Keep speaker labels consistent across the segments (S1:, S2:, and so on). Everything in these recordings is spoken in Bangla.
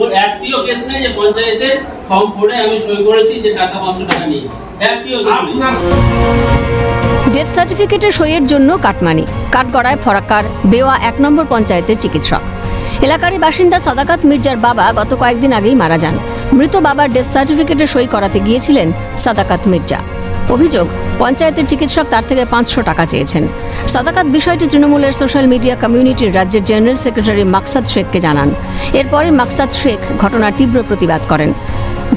S1: ওর একটিও কেস নেই যে পঞ্চায়েতের ফর্ম পড়ে আমি সই করেছি যে টাকা পাঁচশো টাকা নিয়ে। একটিও
S2: ডেথ সার্টিফিকেটের সইয়ের জন্য কাটমানি কাঠগড়ায় ফরাক্কার বেওয়া এক নম্বর পঞ্চায়েতের চিকিৎসক। এলাকারই বাসিন্দা সাদাকাত মির্জার বাবা গত কয়েকদিন আগেই মারা যান। মৃত বাবার ডেথ সার্টিফিকেটে সই করাতে গিয়েছিলেন সাদাকাত মির্জা। অভিযোগ, পঞ্চায়েতের চিকিৎসক তার থেকে পাঁচশো টাকা চেয়েছেন। সাদাকাত বিষয়টি তৃণমূলের সোশ্যাল মিডিয়া কমিউনিটির রাজ্যের জেনারেল সেক্রেটারি মাকসাদ শেখকে জানান। এরপরে মাকসাদ শেখ ঘটনার তীব্র প্রতিবাদ করেন।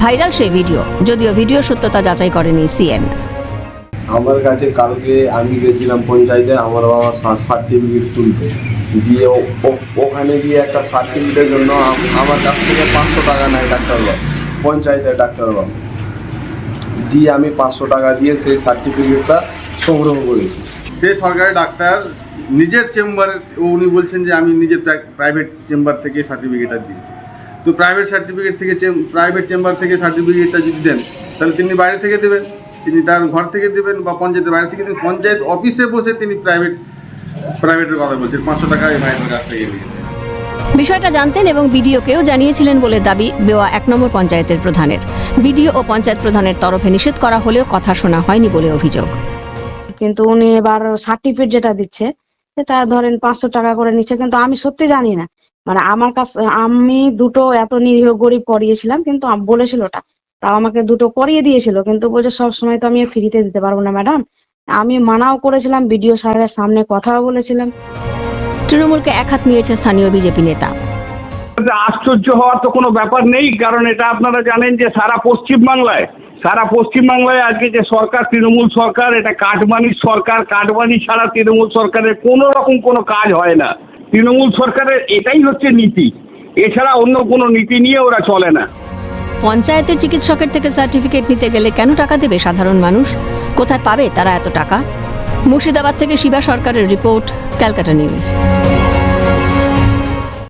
S2: ভাইরাল সেই ভিডিও, যদিও ভিডিও সত্যতা যাচাই করেনি সিএন।
S3: আমার কাছে কালকে আমি গেছিলাম পঞ্চায়েতে, আমার বাবার সার্টিফিকেট তুলতে। দিয়ে ওখানে গিয়ে একটা সার্টিফিকেটের জন্য আমার কাছ থেকে পাঁচশো টাকা নেয় ডাক্তারবাবু, পঞ্চায়েতের ডাক্তারবাবু। দিয়ে আমি পাঁচশো টাকা দিয়ে সেই সার্টিফিকেটটা সংগ্রহ করেছি।
S4: সে সরকারি ডাক্তার নিজের চেম্বারে, উনি বলছেন যে আমি নিজের প্রাইভেট চেম্বার থেকে সার্টিফিকেটটা দিয়েছি। তো প্রাইভেট সার্টিফিকেট থেকে প্রাইভেট চেম্বার থেকে সার্টিফিকেটটা যদি দেন, তাহলে তিনি বাইরে থেকে দেবেন, তিনি তার ঘর থেকে দেবেন বা পঞ্চায়েতের বাইরে থেকে দেবেন। পঞ্চায়েত অফিসে বসে তিনি প্রাইভেট প্রাইভেটের কথা বলছেন। পাঁচশো টাকা এই ভাইয়ের কাছ থেকে নিয়েছেন
S2: বিষয়টা জানতেন এবং বিডিওকেও জানিয়েছিলেন বলে দাবি বেওয়া এক নম্বর পঞ্চায়েতের প্রধানের। বিডিও ও পঞ্চায়েত প্রধানের তরফে নিষেধ করা হলেও কথা শোনা হয়নি বলে অভিযোগ।
S5: কিন্তু উনি এবার সার্টিফিকেট যেটা দিচ্ছে, সেটা ধরেন পাঁচশো টাকা করে নিচ্ছে, কিন্তু আমি সত্যি জানি না। মানে আমার কাছে, আমি দুটো এত নিরীহ গরিব করিয়েছিলাম, কিন্তু বলেছিল ওটা। তাও আমাকে দুটো করিয়ে দিয়েছিল, কিন্তু বলছে সব সময় তো আমি ফ্রিতে দিতে পারব না, ম্যাডাম। আমি মানাও করেছিলাম, বিডিও সাহেবের সামনে কথাও বলেছিলাম।
S2: তৃণমূলকে এক হাত নিয়েছে স্থানীয় বিজেপি নেতা।
S6: আশ্চর্য হওয়ার তো কোনো ব্যাপার নেই কারণ এটা আপনারা জানেন যে সারা পশ্চিমবাংলায় সারা পশ্চিমবাংলায় আজকে যে সরকার তৃণমূল সরকার এটা কাটমানির সরকার কাটমানি ছাড়া তৃণমূল সরকারের কোনো রকম কোনো কাজ হয় না। তৃণমূল সরকারের এটাই হচ্ছে নীতি এছাড়া অন্য কোনো নীতি নিয়ে ওরা চলে না।
S2: পঞ্চায়েতের চিকিৎসকের থেকে সার্টিফিকেট নিতে গেলে কেন টাকা দেবে সাধারণ মানুষ? কোথায় পাবে তারা এত টাকা? মুর্শিদাবাদ থেকে শিবা সরকারের রিপোর্ট ক্যালকাটা নিউজ।